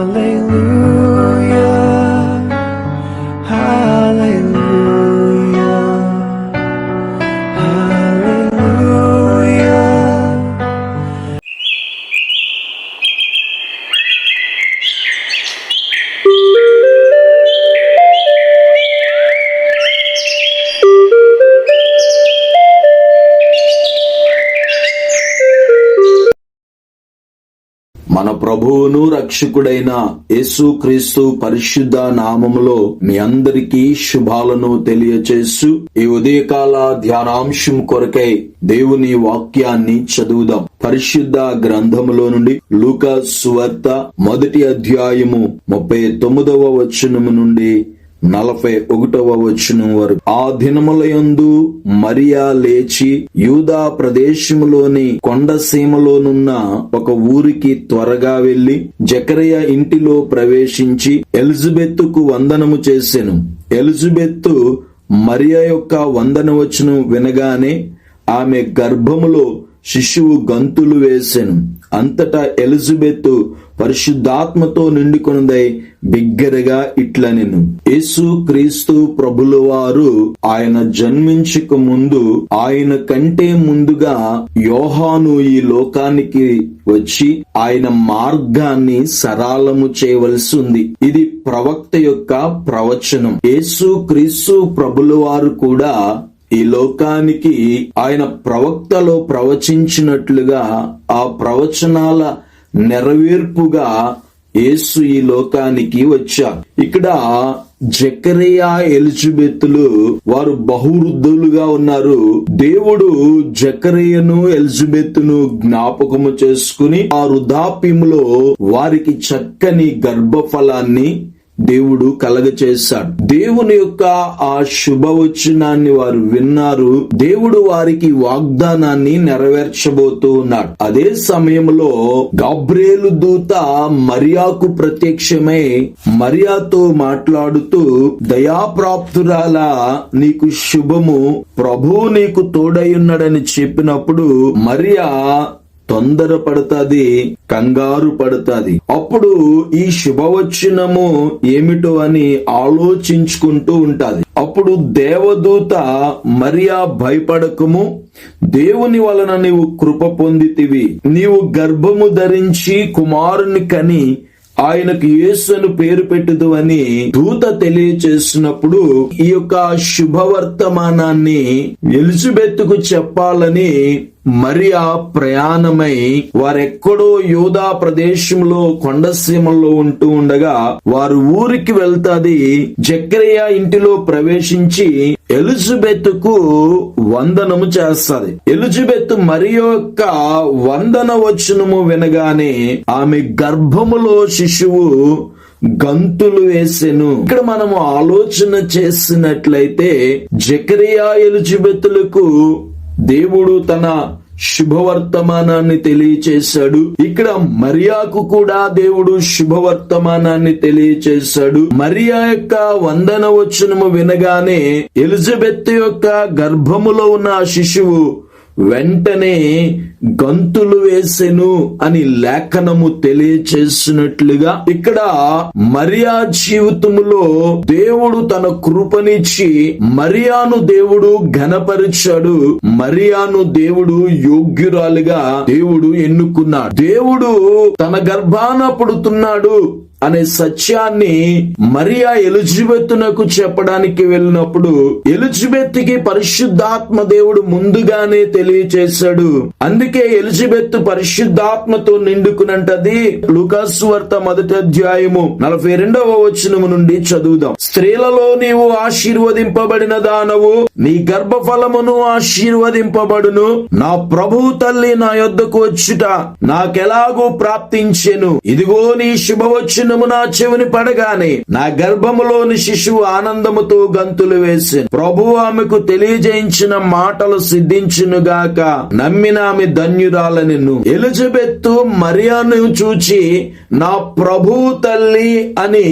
మన ప్రభువును రక్షకుడైన యేసుక్రీస్తు పరిశుద్ధ నామములో మీ అందరికీ శుభాలను తెలియచేస్తూ ఈ ఉదయకాల ధ్యానాంశం కొరకై దేవుని వాక్యాన్ని చదువుదాం. పరిశుద్ధ గ్రంథములో నుండి లూకా సువార్త మొదటి అధ్యాయము ముప్పై తొమ్మిదవ వచనము నుండి నలభై ఒకటవ వచనం వరకు. ఆ దినములయందు మరియా లేచి యూదా ప్రదేశములోని కొండసీమలోనున్న ఒక ఊరికి త్వరగా వెళ్ళి జకరయ ఇంటిలో ప్రవేశించి ఎలిజబెత్తుకు వందనము చేసెను. ఎలిజబెత్తు మరియా యొక్క వందన వచనం వినగానే ఆమె గర్భములో శిశువు గంతులు వేసెను. అంతటా ఎలిజబెత్ పరిశుద్ధాత్మతో నిండుకొనుదై బిగ్గరగా ఇట్లనెను. యేసు క్రీస్తు ప్రభుల వారు ఆయన జన్మించక ముందు ఆయన కంటే ముందుగా యోహాను ఈ లోకానికి వచ్చి ఆయన మార్గాన్ని సరాలము చేయవలసి ఉంది ఇది ప్రవక్త యొక్క ప్రవచనం. యేసు క్రీస్తు ప్రభుల వారు కూడా ఈ లోకానికి ఆయన ప్రవక్తలో ప్రవచించినట్లుగా ఆ ప్రవచనాల నెరవేర్పుగా యేసు ఈ లోకానికి వచ్చారు ఇక్కడ జకరియా ఎలిజబెత్లు వారు బహువృద్ధులుగా ఉన్నారు. దేవుడు జకరియను ఎలిజబెత్ను జ్ఞాపకము చేసుకుని ఆ వృద్ధాప్యములో వారికి చక్కని గర్భఫలాన్ని దేవుడు కలగచేశాడు. దేవుని యొక్క ఆ శుభవచనాన్ని వారు విన్నారు. దేవుడు వారికి వాగ్దానాన్ని నెరవేర్చబోతూ ఉన్నాడు. అదే సమయంలో గాబ్రేలు దూత మరియాకు ప్రత్యక్షమై మరియాతో మాట్లాడుతూ దయాప్రాప్తురాల నీకు శుభము. ప్రభు నీకు తోడయున్నాడని చెప్పినప్పుడు మరియా తొందర పడుతుంది కంగారు పడుతుంది అప్పుడు ఈ శుభవచనము ఏమిటో అని ఆలోచించుకుంటూ ఉంటది. అప్పుడు దేవదూత మరియా భయపడకము. దేవుని వలన నీవు కృప పొందితివి. నీవు గర్భము ధరించి కుమారుని కని ఆయనకు యేసును పేరు పెట్టదు అని దూత తెలియచేసినప్పుడు ఈ యొక్క శుభవర్తమానాన్ని ఎలిజబెత్తుకు చెప్పాలని మరియా ప్రయాణమై వారెక్కడో యోధా ప్రదేశంలో కొండసీమల్లో ఉంటూ ఉండగా వారు ఊరికి వెళ్తాది. జక్రయ్య ఇంటిలో ప్రవేశించి ఎలిజబెత్కు వందనము చేస్తది. ఎలిజబెత్ మరి యొక్క వందన వచనము వినగానే ఆమె గర్భములో శిశువు గంతులు వేసెను. ఇక్కడ మనము ఆలోచన చేసినట్లయితే జకరియా ఎలిజబెత్లకు దేవుడు తన శుభవర్తమానాన్ని తెలియచేశాడు. ఇక్కడ మరియాకు కూడా దేవుడు శుభవర్తమానాన్ని తెలియచేశాడు. మరియా యొక్క వందన వచనము వినగానే ఎలిజబెత్ యొక్క గర్భములో ఉన్న శిశువు వెంటనే గంతులు వేసెను అని లేఖనము తెలియచేసినట్లుగా ఇక్కడ మరియా జీవితములో దేవుడు తన కృపనిచ్చి మరియాను దేవుడు ఘనపరిచాడు. మరియాను దేవుడు యోగ్యురాలుగా దేవుడు ఎన్నుకున్నాడు. దేవుడు తన గర్భాన పడుతున్నాడు. అనే సత్యాన్ని మరియా ఎలిజబెత్తునకు చెప్పడానికి వెళ్ళినప్పుడు ఎలిజబెత్కి పరిశుద్ధాత్మ దేవుడు ముందుగానే తెలియచేశాడు. అందుకే ఎలిజబెత్ పరిశుద్ధాత్మతో నిండుకునంటది లుకాసు వార్త మొదటి అధ్యాయము నలభై రెండవ వచనము నుండి చదువుదాం. స్త్రీలలో నీవు ఆశీర్వదింపబడిన దానవు నీ గర్భఫలమును ఆశీర్వదింపబడును. నా ప్రభు తల్లి నా యొద్దకు వచ్చుట నాకెలాగూ ప్రాప్తించెను. ఇదిగో నీ శుభవచన దినము నా చెవిని పడగానే నా గర్భములోని శిశువు ఆనందముతో గంతులు వేసి ప్రభు ఆమెకు తెలియజేయించిన మాటలు సిద్ధించునుగాక నమ్మిన ఆమె ధన్యురాలని ఎలిజబెత్తు మరియాను చూచి నా ప్రభు తల్లి అని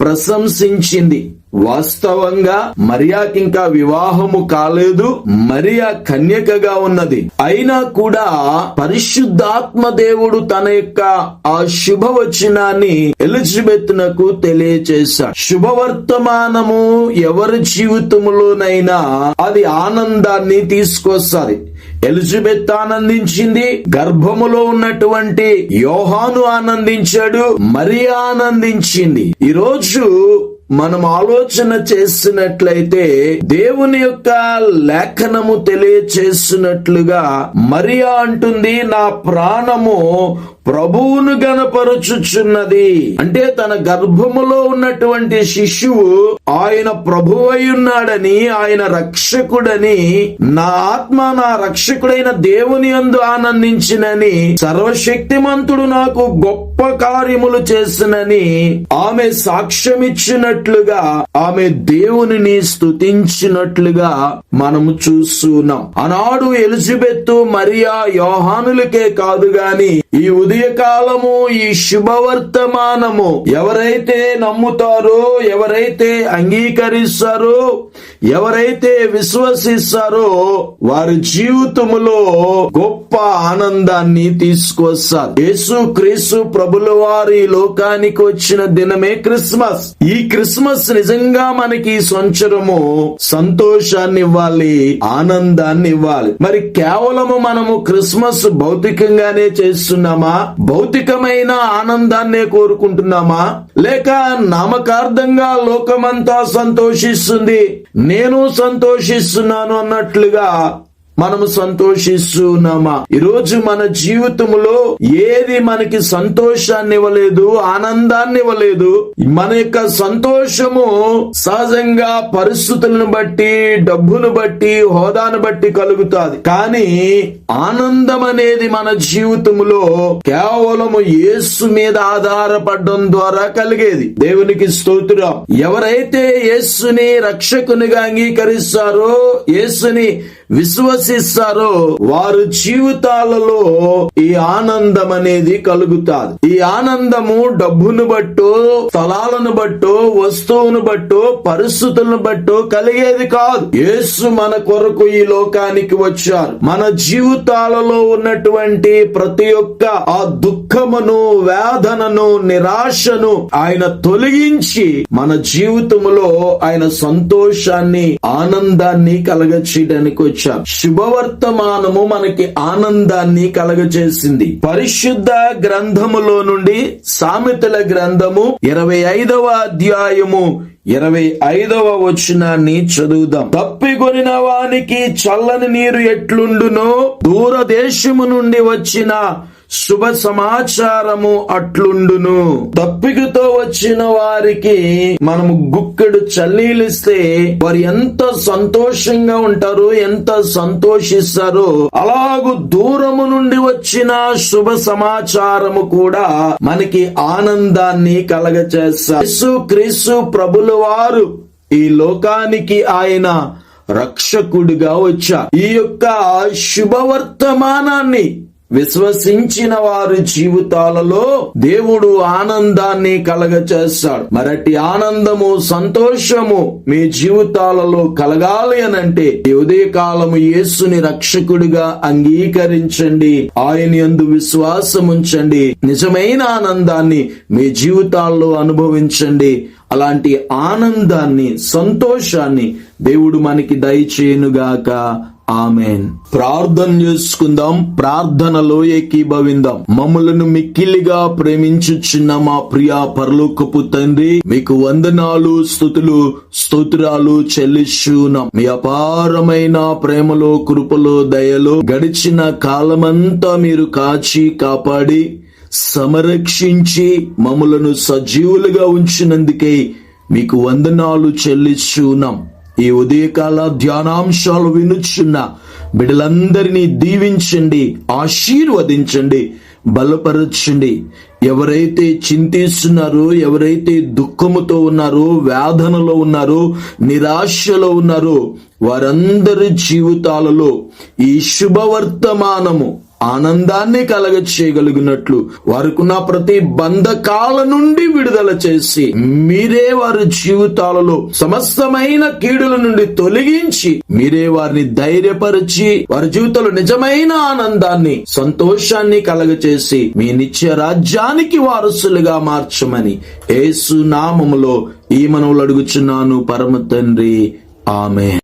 ప్రశంసించింది. వాస్తవంగా మరియాకింకా వివాహము కాలేదు మరియా కన్యకగా ఉన్నది. అయినా కూడా పరిశుద్ధాత్మ దేవుడు తన యొక్క ఆ శుభవచనాన్ని ఎలిజబెత్ నకు తెలియచేశాడు. శుభవర్తమానము ఎవరి జీవితంలోనైనా అది ఆనందాన్ని తీసుకొస్తుంది. ఎలిజబెత్ ఆనందించింది గర్భములో ఉన్నటువంటి యోహాను ఆనందించాడు మరియా ఆనందించింది. ఈరోజు మనం ఆలోచన చేసినట్లయితే దేవుని యొక్క లేఖనము తెలియచేసినట్లుగా మరియా అంటుంది నా ప్రాణము ప్రభువును గనపరుచుచున్నది అంటే తన గర్భములో ఉన్నటువంటి శిశువు ఆయన ప్రభువై ఉన్నాడని ఆయన రక్షకుడని నా ఆత్మ నా రక్షకుడైన దేవుని అందు ఆనందించినని సర్వశక్తిమంతుడు నాకు గొప్ప కార్యములు చేసినని ఆమె సాక్ష్యమిచ్చినట్లుగా ఆమె దేవునిని స్తుతించినట్లుగా మనము చూస్తున్నాం. ఆనాడు ఎలిజబెత్తు మరియా యోహానులకే కాదు గాని ఈ ఉదయకాలము ఈ శుభవర్తమానము. ఎవరైతే నమ్ముతారో ఎవరైతే అంగీకరిస్తారో ఎవరైతే విశ్వసిస్తారో వారి జీవితములో గొప్ప ఆనందాన్ని తీసుకొస్తారు. యేసు క్రీస్తు ప్రభుల వారి లోకానికి వచ్చిన దినమే క్రిస్మస్. ఈ క్రిస్మస్ నిజంగా మనకి సంచరము సంవత్సరము సంతోషాన్ని ఇవ్వాలి ఆనందాన్ని ఇవ్వాలి. మరి కేవలము మనము క్రిస్మస్ భౌతికంగానే చేస్తున్నామా? భౌతికమైన ఆనందాన్నే కోరుకుంటున్నామా? లేక నామకార్థంగా లోకమంతా సంతోషిస్తుంది? నేను సంతోషిస్తున్నాను అన్నట్లుగా మనము సంతోషిస్తున్నామా? ఈరోజు మన జీవితంలో ఏది మనకి సంతోషాన్ని ఇవ్వలేదు ఆనందాన్ని ఇవ్వలేదు మన యొక్క సంతోషము సహజంగా పరిస్థితులను బట్టి డబ్బును బట్టి హోదాను బట్టి కలుగుతాది. కానీ ఆనందం అనేది మన జీవితంలో కేవలము యేసు మీద ఆధారపడడం ద్వారా కలిగేది. దేవునికి స్తోత్రం. ఎవరైతే యేసుని రక్షకునిగా అంగీకరిస్తారో యేసుని విశ్వసిస్తారో వారు జీవితాలలో ఈ ఆనందం అనేది కలుగుతాది. ఈ ఆనందము డబ్బును బట్టో స్థలాలను బట్టో వస్తువును బట్టో పరిస్థితులను బట్టో కలిగేది కాదు. యేసు మన కొరకు ఈ లోకానికి వచ్చారు. మన జీవితాలలో ఉన్నటువంటి ప్రతి ఒక్క ఆ దుఃఖమును వేదనను నిరాశను ఆయన తొలగించి మన జీవితములో ఆయన సంతోషాన్ని ఆనందాన్ని కలగచేయడానికి వచ్చారు శుభవర్తమానము మనకి ఆనందాన్ని కలగచేసింది పరిశుద్ధ గ్రంథములో నుండి సామెతల గ్రంథము ఇరవై ఐదవ అధ్యాయము ఇరవై ఐదవ వచనాన్ని చదువుదాం. తప్పికొనిన వానికి చల్లని నీరు ఎట్లుండునో దూరదేశము నుండి వచ్చిన శుభ సమాచారము అట్లుండును. తప్పికతో వచ్చిన వారికి మనము గుక్కెడు చల్లీలిస్తే వారు ఎంత సంతోషంగా ఉంటారు ఎంత సంతోషిస్తారో. అలాగు దూరము నుండి వచ్చిన శుభ సమాచారము కూడా మనకి ఆనందాన్ని కలగచేస్తారు క్రీస్తు ప్రభుల వారు ఈ లోకానికి ఆయన రక్షకుడిగా వచ్చా ఈ యొక్క శుభవర్తమానాన్ని విశ్వసించిన వారి జీవితాలలో దేవుడు ఆనందాన్ని కలగచేస్తాడు. మరటి ఆనందము సంతోషము మీ జీవితాలలో కలగాలి అనంటే ఈ ఉదయకాలము యేసుని రక్షకుడిగా అంగీకరించండి. ఆయన ఎందు విశ్వాసం ఉంచండి నిజమైన ఆనందాన్ని మీ జీవితాల్లో అనుభవించండి. అలాంటి ఆనందాన్ని సంతోషాన్ని దేవుడు మనకి దయచేయునుగాక. ఆమెన్. ప్రార్థన చేసుకుందాం ప్రార్థనలో ఏకీభవిందాం. మమ్మలను మిక్కిలిగా ప్రేమించుచున్న మా ప్రియ పరలోకపు తండ్రి మీకు వందనాలు స్థుతులు స్తోత్రాలు చెల్లిస్తున్నాం. మీ అపారమైన ప్రేమలో కృపలో దయలో గడిచిన కాలమంతా మీరు కాచి కాపాడి సంరక్షించి మమ్మలను సజీవులుగా ఉంచినందుకే మీకు వందనాలు చెల్లిస్తున్నాం. ఈ ఉదయకాల ధ్యానాంశాలు వినుచున్న బిడ్డలందరినీ దీవించండి ఆశీర్వదించండి బలపరచండి. ఎవరైతే చింతిస్తున్నారో ఎవరైతే దుఃఖముతో ఉన్నారో వేదనలో ఉన్నారో నిరాశలో ఉన్నారో వారందరి జీవితాలలో ఈ శుభవర్తమానము ఆనందాన్ని కలగ చేయగలిగినట్లు వారికున్న ప్రతి బంధకాల నుండి విడుదల చేసి మీరే వారి జీవితాలలో సమస్తమైన కీడుల నుండి తొలగించి మీరే వారిని ధైర్యపరిచి వారి జీవితంలో నిజమైన ఆనందాన్ని సంతోషాన్ని కలగచేసి మీ నిత్య రాజ్యానికి వారసులుగా మార్చమని ఏసు నామములో ఈ మనవులు అడుగుచున్నాను పరమ తండ్రి. ఆమె